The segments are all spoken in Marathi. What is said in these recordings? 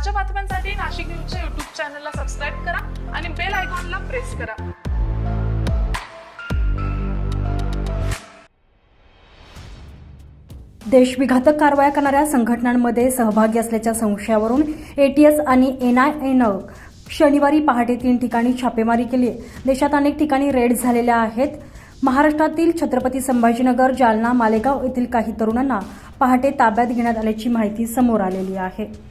ताज्या बातम्यांसाठी नाशिक न्यूजच्या युट्यूब चॅनलला सबस्क्राईब करा आणि बेल आयकॉनला प्रेस करा. देशविघातक कारवाया करणाऱ्या संघटनांमध्ये सहभागी असल्याच्या संशयावरून एटीएस आणि एनआयएनं शनिवारी पहाटे तीन ठिकाणी छापेमारी केली. देशात अनेक ठिकाणी रेड झालेल्या आहेत. महाराष्ट्रातील छत्रपती संभाजीनगर जालना मालेगाव येथील काही तरुणांना पहाटे ताब्यात घेण्यात आल्याची माहिती समोर आलेली आहे.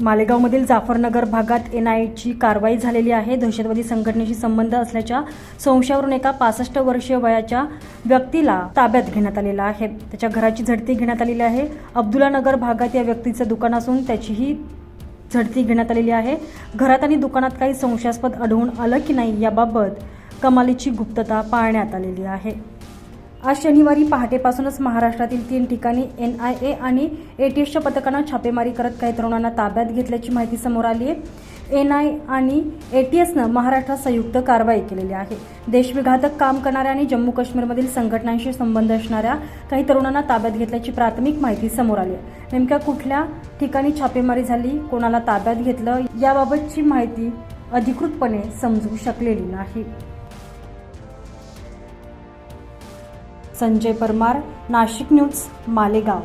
मालेगावमधील जाफरनगर भागात एनआयची कारवाई झालेली आहे. दहशतवादी संघटनेशी संबंध असल्याच्या संशयावरून एका पासष्ट वर्षीय वयाच्या व्यक्तीला ताब्यात घेण्यात आलेला आहे. त्याच्या घराची झडती घेण्यात आलेली आहे. अब्दुल्ला नगर भागात या व्यक्तीचं दुकान असून त्याचीही झडती घेण्यात आलेली आहे. घरात आणि दुकानात काही संशयास्पद आढळून आलं की नाही याबाबत कमालीची गुप्तता पाळण्यात आलेली आहे. आज शनिवारी पहाटेपासूनच महाराष्ट्रातील तीन ठिकाणी एन आय ए आणि एटीएसच्या पथकानं छापेमारी करत काही तरुणांना ताब्यात घेतल्याची माहिती समोर आली आहे. एन आय आणि एटीएसनं महाराष्ट्रात संयुक्त कारवाई केलेली आहे. देशविघातक काम करणाऱ्या आणि जम्मू काश्मीरमधील संघटनांशी संबंध असणाऱ्या काही तरुणांना ताब्यात घेतल्याची प्राथमिक माहिती समोर आली आहे. नेमक्या कुठल्या ठिकाणी छापेमारी झाली कोणाला ताब्यात घेतलं याबाबतची माहिती अधिकृतपणे समजू शकलेली नाही. संजय परमार नाशिक न्यूज मालेगाव.